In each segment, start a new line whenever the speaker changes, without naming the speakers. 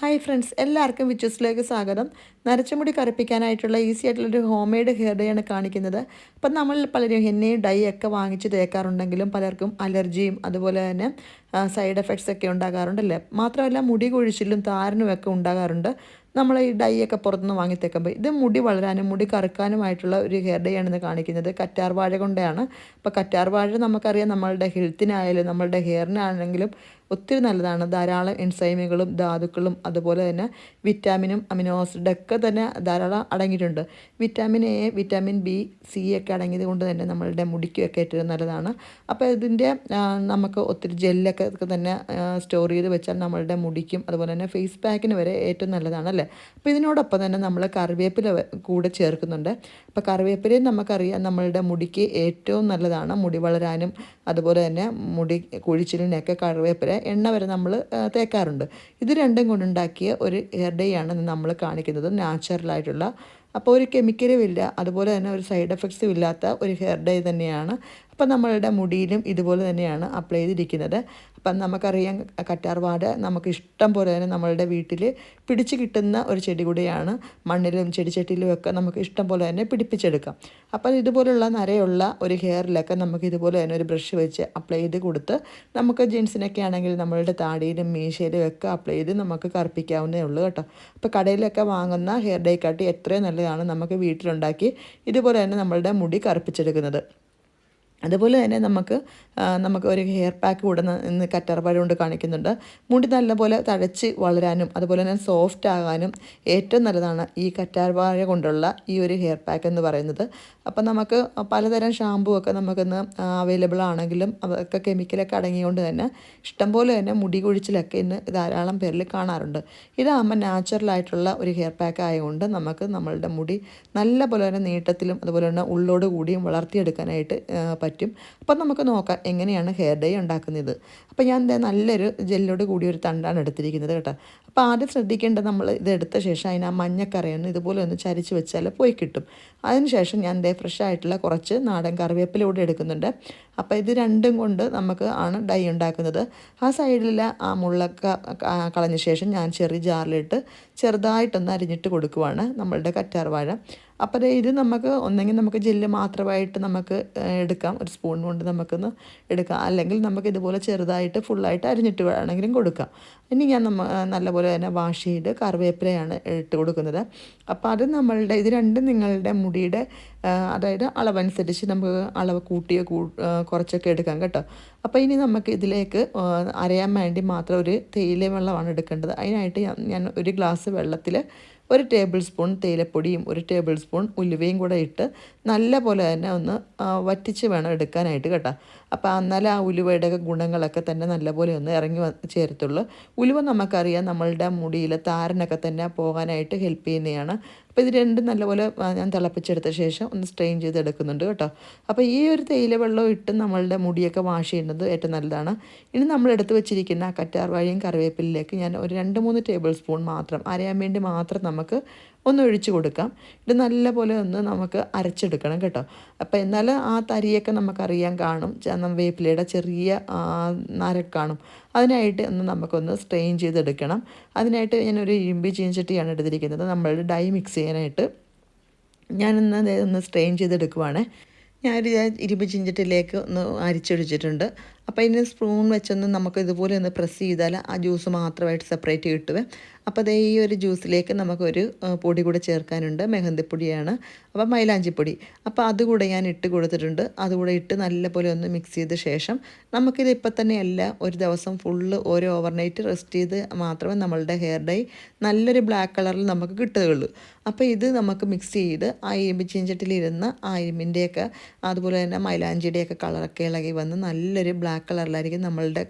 Hi friends എല്ലാവർക്കും വിച്ചസിലേക്ക് സ്വാഗതം. നരച്ചുമുടി കറുപ്പിക്കാനായിട്ടുള്ള ഈസി ആയിട്ടുള്ളൊരു ഹോം മെയ്ഡ് ഹെയർ ഡേ ആണ് കാണിക്കുന്നത്. അപ്പം നമ്മൾ പലരും എണ്ണയും ഡൈ ഒക്കെ വാങ്ങിച്ച് തേക്കാറുണ്ടെങ്കിലും പലർക്കും അലർജിയും അതുപോലെ തന്നെ സൈഡ് എഫക്ട്സ് ഒക്കെ ഉണ്ടാകാറുണ്ടല്ലേ? മാത്രമല്ല മുടി കൊഴിച്ചിലും താരനും ഒക്കെ ഉണ്ടാകാറുണ്ട്. നമ്മൾ ഈ ഡൈ ഒക്കെ പുറത്തുനിന്ന് വാങ്ങി തേക്കുമ്പോൾ ഇത് മുടി വളരാനും മുടി കറുക്കാനുമായിട്ടുള്ള ഒരു ഹെയർ ഡേ ആണെന്ന് കാണിക്കുന്നത് കറ്റാർ വാഴ കൊണ്ടാണ് അപ്പോൾ കറ്റാർ വാഴ നമുക്കറിയാം നമ്മളുടെ ഹെൽത്തിനായാലും നമ്മളുടെ ഹെയറിനാണെങ്കിലും ഒത്തിരി നല്ലതാണ്. ധാരാളം എൻസൈമുകളും ധാതുക്കളും അതുപോലെ തന്നെ വിറ്റാമിനും അമിനോ ആസിഡൊക്കെ തന്നെ ധാരാളം അടങ്ങിയിട്ടുണ്ട്. Vitamin A vitamin B C ഒക്കെ അടങ്ങിയത് കൊണ്ട് തന്നെ നമ്മളുടെ മുടിക്കുമൊക്കെ ഏറ്റവും നല്ലതാണ്. അപ്പോൾ ഇതിന്റെ നമുക്ക് ഒത്തിരി ജെല്ലൊക്കെ തന്നെ സ്റ്റോർ ചെയ്ത് വെച്ചാൽ നമ്മളുടെ മുടിക്കും അതുപോലെ തന്നെ ഫേസ് പാക്കിന് വരെ ഏറ്റവും നല്ലതാണ് അല്ലേ? അപ്പോൾ ഇതിനോടൊപ്പം തന്നെ നമ്മൾ കറിവേപ്പില കൂടെ ചേർക്കുന്നുണ്ട്. അപ്പോൾ കറിവേപ്പിലയും നമുക്കറിയാം നമ്മളുടെ മുടിക്ക് ഏറ്റവും നല്ലതാണ്. മുടി വളരാനും അതുപോലെ തന്നെ മുടി കുഴിച്ചിലിനൊക്കെ കറിവേപ്പില എണ്ണ വരെ നമ്മൾ തേക്കാറുണ്ട്. ഇത് രണ്ടും കൊണ്ടുണ്ടാക്കിയ ഒരു ഹെയർ ഡേ ആണ് നമ്മൾ കാണിക്കുന്നത്. നാച്ചുറലായിട്ടുള്ള അപ്പോൾ ഒരു കെമിക്കലും ഇല്ല. അതുപോലെ തന്നെ ഒരു സൈഡ് എഫക്ട്സും ഇല്ലാത്ത ഒരു ഹെയർ ഡേ തന്നെയാണ്. അപ്പോൾ നമ്മളുടെ മുടിയിലും ഇതുപോലെ തന്നെയാണ് അപ്ലൈ ചെയ്തിരിക്കുന്നത്. അപ്പം നമുക്കറിയാം കറ്റാർവാട നമുക്ക് ഇഷ്ടം പോലെ തന്നെ നമ്മളുടെ വീട്ടിൽ പിടിച്ചു കിട്ടുന്ന ഒരു ചെടി കൂടിയാണ് മണ്ണിലും ചെടിച്ചട്ടിയിലും ഒക്കെ നമുക്ക് ഇഷ്ടം പോലെ തന്നെ പിടിപ്പിച്ചെടുക്കാം. അപ്പം ഇതുപോലുള്ള നരയുള്ള ഒരു ഹെയറിലൊക്കെ നമുക്ക് ഇതുപോലെ തന്നെ ഒരു ബ്രഷ് വെച്ച് അപ്ലൈ ചെയ്ത് കൊടുത്ത് നമുക്ക് ജീൻസിനൊക്കെ ആണെങ്കിൽ നമ്മളുടെ താടിയിലും മീശയിലും ഒക്കെ അപ്ലൈ ചെയ്ത് നമുക്ക് കറുപ്പിക്കാവുന്നേ ഉള്ളൂ കേട്ടോ. അപ്പോൾ കടയിലൊക്കെ വാങ്ങുന്ന ഹെയർ ഡേ കാട്ടി എത്രയും നല്ലതാണ് നമുക്ക് വീട്ടിലുണ്ടാക്കി ഇതുപോലെ തന്നെ നമ്മളുടെ മുടി കറുപ്പിച്ചെടുക്കുന്നത്. അതുപോലെ തന്നെ നമുക്ക് നമുക്ക് ഒരു ഹെയർ പാക്ക് കൂടെ ഇന്ന് കറ്റാർവാഴ കൊണ്ട് കാണിക്കുന്നുണ്ട്. മുടി നല്ലപോലെ തഴച്ച് വളരാനും അതുപോലെ തന്നെ സോഫ്റ്റ് ആകാനും ഏറ്റവും നല്ലതാണ് ഈ കറ്റാർവാഴ കൊണ്ടുള്ള ഈ ഒരു ഹെയർ പാക്ക് എന്ന് പറയുന്നത്. അപ്പം നമുക്ക് പലതരം ഷാമ്പു ഒക്കെ നമുക്കിന്ന് അവൈലബിൾ ആണെങ്കിലും അതൊക്കെ കെമിക്കലൊക്കെ അടങ്ങിയതുകൊണ്ട് തന്നെ ഇഷ്ടംപോലെ തന്നെ മുടി കുഴിച്ചിലൊക്കെ ഇന്ന് ധാരാളം പേരിൽ കാണാറുണ്ട്. ഇതാകുമ്പോൾ നാച്ചുറലായിട്ടുള്ള ഒരു ഹെയർ പാക്ക് ആയതുകൊണ്ട് നമുക്ക് നമ്മളുടെ മുടി നല്ല പോലെ തന്നെ നീട്ടത്തിലും അതുപോലെ തന്നെ ഉള്ളോട് കൂടിയും വളർത്തിയെടുക്കാനായിട്ട് പറ്റും. അപ്പം നമുക്ക് നോക്കാം എങ്ങനെയാണ് ഹെയർ ഡേ ഉണ്ടാക്കുന്നത്. അപ്പോൾ ഞാൻ എന്താ നല്ലൊരു ജെല്ലോട് കൂടി ഒരു തണ്ടാണ് എടുത്തിരിക്കുന്നത് കേട്ടോ. അപ്പോൾ ആദ്യം ശ്രദ്ധിക്കേണ്ടത് നമ്മൾ ഇത് എടുത്ത ശേഷം അതിന് ആ മഞ്ഞക്കറിയാണ് ഇതുപോലെ ഒന്ന് ചരിച്ച് വെച്ചാൽ പോയി കിട്ടും. അതിനുശേഷം ഞാൻ ദേ ഫ്രഷ് ആയിട്ടുള്ള കുറച്ച് നാടൻ കറിവേപ്പിലൂടെ എടുക്കുന്നുണ്ട്. അപ്പോൾ ഇത് രണ്ടും കൊണ്ട് നമുക്ക് ആണ് ഡൈ ഉണ്ടാക്കുന്നത്. ആ സൈഡിൽ ആ മുള്ളക്ക കളഞ്ഞ ശേഷം ഞാൻ ചെറിയ ജാറിലിട്ട് ചെറുതായിട്ടൊന്ന് അരിഞ്ഞിട്ട് കൊടുക്കുവാണ് നമ്മളുടെ കറ്റാർ വാഴ. അപ്പോൾ ഇത് നമുക്ക് ഒന്നെങ്കിൽ നമുക്ക് ജെല്ല് മാത്രമായിട്ട് നമുക്ക് എടുക്കാം. ഒരു സ്പൂൺ കൊണ്ട് നമുക്കൊന്ന് എടുക്കാം. അല്ലെങ്കിൽ നമുക്ക് ഇതുപോലെ ചെറുതായിട്ട് ഫുള്ളായിട്ട് അരിഞ്ഞിട്ട് വേണമെങ്കിലും കൊടുക്കാം. ഇനി ഞാൻ നമ്മ നല്ലപോലെ തന്നെ വാഷ് ചെയ്ത് കറിവേപ്പിലയാണ് ഇട്ട് കൊടുക്കുന്നത്. അപ്പോൾ അത് നമ്മളുടെ ഇത് രണ്ടും നിങ്ങളുടെ മുടിയുടെ അതായത് അളവനുസരിച്ച് നമുക്ക് അളവ് കൂട്ടിയോ കുറച്ചൊക്കെ എടുക്കാം കേട്ടോ. അപ്പോൾ ഇനി നമുക്ക് ഇതിലേക്ക് അരയാൻ വേണ്ടി മാത്രം ഒരു തേയില വെള്ളമാണ് എടുക്കേണ്ടത്. അതിനായിട്ട് ഞാൻ ഒരു ഗ്ലാസ് വെള്ളത്തിൽ ഒരു ടേബിൾ സ്പൂൺ തേയിലപ്പൊടിയും ഒരു ടേബിൾ സ്പൂൺ ഉലുവയും കൂടെ ഇട്ട് നല്ല പോലെ തന്നെ ഒന്ന് വറ്റിച്ച് വേണം എടുക്കാനായിട്ട് കേട്ടോ. അപ്പോൾ എന്നാലേ ആ ഉലുവയുടെ ഗുണങ്ങളൊക്കെ തന്നെ നല്ലപോലെ ഒന്ന് ഇറങ്ങി ചേരത്തുള്ളൂ. ഉലുവ നമുക്കറിയാം നമ്മളുടെ മുടിയിൽ താരനൊക്കെ തന്നെ പോകാനായിട്ട് ഹെൽപ്പ് ചെയ്യുന്നതാണ്. അപ്പോൾ ഇത് രണ്ടും നല്ലപോലെ ഞാൻ തിളപ്പിച്ചെടുത്ത ശേഷം ഒന്ന് സ്ട്രെയിൻ ചെയ്തെടുക്കുന്നുണ്ട് കേട്ടോ. അപ്പോൾ ഈ ഒരു തേയില വെള്ളം ഇട്ട് നമ്മളുടെ മുടിയൊക്കെ വാഷ് ചെയ്യുന്നത് ഏറ്റവും നല്ലതാണ്. ഇനി നമ്മൾ എടുത്ത് വെച്ചിരിക്കുന്ന കറ്റാർ വാഴയും കറിവേപ്പിലേക്ക് ഞാൻ ഒരു രണ്ട് മൂന്ന് ടേബിൾ സ്പൂൺ മാത്രം അരയാൻ വേണ്ടി മാത്രം നമുക്ക് ഒന്ന് ഒഴിച്ച് കൊടുക്കാം. ഇത് നല്ലപോലെ ഒന്ന് നമുക്ക് അരച്ചെടുക്കണം കേട്ടോ. അപ്പോൾ എന്നാൽ ആ തരിയൊക്കെ നമുക്കറിയാൻ കാണും. വേപ്പിലയുടെ ചെറിയ നരക്ക് കാണും. അതിനായിട്ട് ഒന്ന് നമുക്കൊന്ന് സ്ട്രെയിൻ ചെയ്തെടുക്കണം. അതിനായിട്ട് ഞാനൊരു ഇരുമ്പി ചീഞ്ചട്ടിയാണ് എടുത്തിരിക്കുന്നത്. നമ്മൾ ഡൈ മിക്സ് ചെയ്യാനായിട്ട് ഞാനിന്ന് ഒന്ന് സ്ട്രെയിൻ ചെയ്തെടുക്കുവാണ്. ഞാൻ ഇരുമ്പ് ചിഞ്ചട്ടിലേക്ക് ഒന്ന് അരിച്ചൊഴിച്ചിട്ടുണ്ട്. അപ്പോൾ ഇതിന് സ്പൂൺ വെച്ചൊന്ന് നമുക്ക് ഇതുപോലെ ഒന്ന് പ്രസ് ചെയ്താൽ ആ ജ്യൂസ് മാത്രമായിട്ട് സെപ്പറേറ്റ് കിട്ടുവേ. അപ്പോൾ അതേ ഈ ഒരു ജ്യൂസിലേക്ക് നമുക്കൊരു പൊടി കൂടെ ചേർക്കാനുണ്ട്. മെഹന്തിപ്പൊടിയാണ്. അപ്പോൾ മൈലാഞ്ചിപ്പൊടി. അപ്പോൾ അതുകൂടെ ഞാൻ ഇട്ട് കൊടുത്തിട്ടുണ്ട്. അതുകൂടെ ഇട്ട് നല്ലപോലെ ഒന്ന് മിക്സ് ചെയ്ത ശേഷം നമുക്കിത് ഇപ്പം തന്നെയല്ല ഒരു ദിവസം ഫുള്ള് ഓരോ ഓവർനൈറ്റ് റെസ്റ്റ് ചെയ്ത് മാത്രമേ നമ്മളുടെ ഹെയർ ഡൈ നല്ലൊരു ബ്ലാക്ക് കളറിൽ നമുക്ക് കിട്ടുകയുള്ളൂ. അപ്പോൾ ഇത് നമുക്ക് മിക്സ് ചെയ്ത് ആ ഇരുമ്പ് ചീഞ്ചട്ടിലിരുന്ന ആ ഇരുമ്പിന്റെയൊക്കെ അതുപോലെ തന്നെ മൈലാഞ്ചിയുടെയൊക്കെ കളറൊക്കെ ഇളകി വന്ന് നല്ലൊരു ബ്ലാക്ക് കളറിലായിരിക്കും നമ്മളുടെ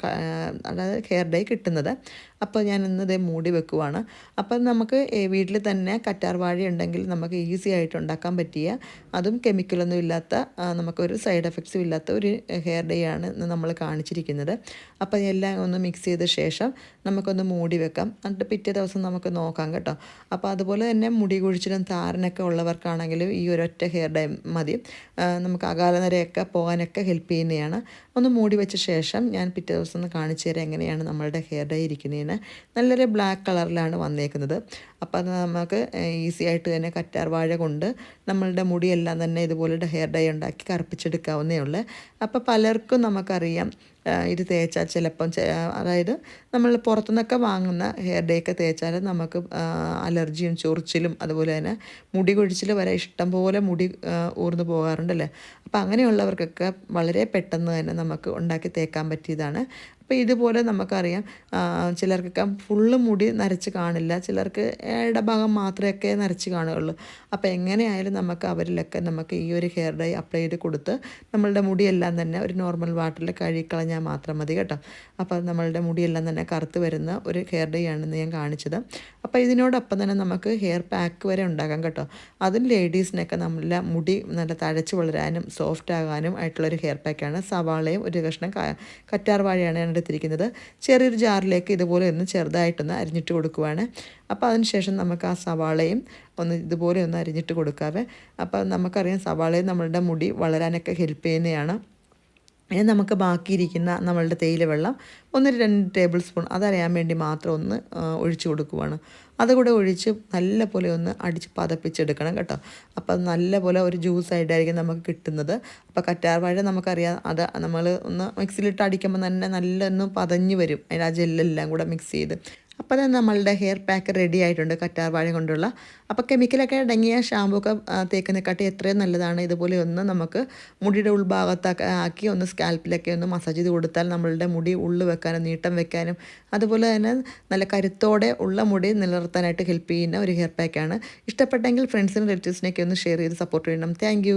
അതായത് ഹെയർ ഡൈ കിട്ടുന്നത്. അപ്പോൾ ഞാനിന്നത് മൂടി വെക്കുവാണ്. അപ്പം നമുക്ക് വീട്ടിൽ തന്നെ കറ്റാർ വാഴ ഉണ്ടെങ്കിൽ നമുക്ക് ഈസി ആയിട്ട് ഉണ്ടാക്കാൻ പറ്റിയ അതും കെമിക്കലൊന്നും ഇല്ലാത്ത നമുക്കൊരു സൈഡ് എഫക്ട്സും ഇല്ലാത്ത ഒരു ഹെയർ ഡേ ആണ് നമ്മൾ കാണിച്ചിരിക്കുന്നത്. അപ്പം എല്ലാം ഒന്ന് മിക്സ് ചെയ്ത ശേഷം നമുക്കൊന്ന് മൂടി വെക്കാം. എന്നിട്ട് പിറ്റേ ദിവസം നമുക്ക് നോക്കാം കേട്ടോ. അപ്പോൾ അതുപോലെ തന്നെ മുടി കുഴിച്ചിലും താരനൊക്കെ ഉള്ളവർക്കാണെങ്കിലും ഈ ഒരൊറ്റ ഹെയർ ഡേ മതി. നമുക്ക് അകാലനരയൊക്കെ പോകാനൊക്കെ ഹെൽപ്പ് ചെയ്യുന്നതാണ്. ഒന്ന് മൂടി വെച്ച ശേഷം ഞാൻ പിറ്റേ ദിവസം ഒന്ന് കാണിച്ചു തരാം എങ്ങനെയാണ് നമ്മളുടെ ഹെയർ ഡൈ ഇരിക്കുന്നതിന് നല്ലൊരു ബ്ലാക്ക് കളറിലാണ് വന്നേക്കുന്നത്. അപ്പോൾ അത് നമുക്ക് ഈസി ആയിട്ട് തന്നെ കറ്റാർ വാഴ കൊണ്ട് നമ്മളുടെ മുടിയെല്ലാം തന്നെ ഇതുപോലെ ഹെയർ ഡൈ ഉണ്ടാക്കി കറുപ്പിച്ചെടുക്കാവുന്നേ ഉള്ളൂ. അപ്പോൾ പലർക്കും നമുക്കറിയാം ഇത് തേച്ചാൽ ചിലപ്പം അതായത് നമ്മൾ പുറത്തുനിന്നൊക്കെ വാങ്ങുന്ന ഹെയർ ഡേ ഒക്കെ തേച്ചാൽ നമുക്ക് അലർജിയും ചൊറിച്ചിലും അതുപോലെ തന്നെ മുടി കൊഴിച്ചിൽ വരെ ഇഷ്ടം പോലെ മുടി ഊർന്നു പോകാറുണ്ടല്ലേ? അപ്പോൾ അങ്ങനെയുള്ളവർക്കൊക്കെ വളരെ പെട്ടെന്ന് തന്നെ നമുക്ക് ഉണ്ടാക്കി തേക്കാൻ പറ്റിയതാണ്. അപ്പോൾ ഇതുപോലെ നമുക്കറിയാം ചിലർക്കൊക്കെ ഫുള്ള് മുടി നരച്ച് കാണില്ല ചിലർക്ക് ഇടഭാഗം മാത്രമൊക്കെ നരച്ച് കാണുകയുള്ളൂ. അപ്പോൾ എങ്ങനെയായാലും നമുക്ക് അവരിലൊക്കെ നമുക്ക് ഈ ഒരു ഹെയർ ഡൈ അപ്ലൈ ചെയ്ത് കൊടുത്ത് നമ്മളുടെ മുടിയെല്ലാം തന്നെ ഒരു നോർമൽ വാട്ടറിൽ കഴുകിക്കളഞ്ഞാൽ മാത്രം മതി കേട്ടോ. അപ്പോൾ നമ്മളുടെ മുടിയെല്ലാം തന്നെ കറുത്ത് വരുന്ന ഒരു ഹെയർ ഡൈ ആണെന്ന് ഞാൻ കാണിച്ചത്. അപ്പോൾ ഇതിനോടൊപ്പം തന്നെ നമുക്ക് ഹെയർ പാക്ക് വരെ ഉണ്ടാക്കാം കേട്ടോ. അതും ലേഡീസിനൊക്കെ നമ്മളെ മുടി നല്ല തഴച്ച് വളരാനും സോഫ്റ്റ് ആകാനും ആയിട്ടുള്ളൊരു ഹെയർ പാക്കാണ് സവാളയും ഒരു കഷ്ണം കറ്റാർ വാഴയാണ് ഞാൻ എടുത്തിരിക്കുന്നത്. ചെറിയൊരു ജാറിലേക്ക് ഇതുപോലെ ഒന്ന് ചെറുതായിട്ടൊന്ന് അരിഞ്ഞിട്ട് കൊടുക്കുവാണ്. അപ്പോൾ അതിനുശേഷം നമുക്ക് ആ സവാളയും ഒന്ന് ഇതുപോലെ ഒന്ന് അരിഞ്ഞിട്ട് കൊടുക്കാവേ. അപ്പോൾ നമുക്കറിയാം സവാളയും നമ്മളുടെ മുടി വളരാനൊക്കെ ഹെൽപ്പ് ചെയ്യുന്നതാണ്. ഇനി നമുക്ക് ബാക്കിയിരിക്കുന്ന നമ്മളുടെ തേയില വെള്ളം ഒന്ന് രണ്ട് ടേബിൾ സ്പൂൺ അതറിയാൻ വേണ്ടി മാത്രം ഒന്ന് ഒഴിച്ച് കൊടുക്കുവാണ്. അതുകൂടെ ഒഴിച്ച് നല്ല പോലെ ഒന്ന് അടിച്ച് പതപ്പിച്ചെടുക്കണം കേട്ടോ. അപ്പോൾ അത് നല്ല പോലെ ഒരു ജ്യൂസായിട്ടായിരിക്കും നമുക്ക് കിട്ടുന്നത്. അപ്പോൾ കറ്റാർവാഴ നമുക്കറിയാം അത് നമ്മൾ ഒന്ന് മിക്സിയിലിട്ട് അടിക്കുമ്പോൾ തന്നെ നല്ല ഒന്ന് പതഞ്ഞ് വരും. അതിന് ആ ജെല്ലെല്ലാം കൂടെ മിക്സ് ചെയ്ത്. അപ്പോൾ തന്നെ നമ്മളുടെ ഹെയർ പാക്ക് റെഡി ആയിട്ടുണ്ട് കറ്റാർവാഴ കൊണ്ടുള്ള. അപ്പോൾ കെമിക്കലൊക്കെ അടങ്ങിയ ഷാമ്പൂ ഒക്കെ തേക്കുന്നതിനെക്കാട്ടി എത്രയും നല്ലതാണ്. ഇതുപോലെ ഒന്ന് നമുക്ക് മുടിയുടെ ഉൾഭാഗത്തൊക്കെ ആക്കി ഒന്ന് സ്കാൽപ്പിലൊക്കെ ഒന്ന് മസാജ് ചെയ്ത് കൊടുത്താൽ നമ്മളുടെ മുടി ഉള്ളു വെക്കാനും നീട്ടം വെക്കാനും അതുപോലെ തന്നെ നല്ല കരുത്തോടെ ഉള്ള മുടി നിലനിർത്താനായിട്ട് ഹെൽപ്പ് ചെയ്യുന്ന ഒരു ഹെയർ പാക്കാണ് ഇഷ്ടപ്പെട്ടെങ്കിൽ ഫ്രണ്ട്സിനും റിലേറ്റീവ്സിനൊക്കെ ഒന്ന് ഷെയർ ചെയ്ത് സപ്പോർട്ട് ചെയ്യണം. താങ്ക്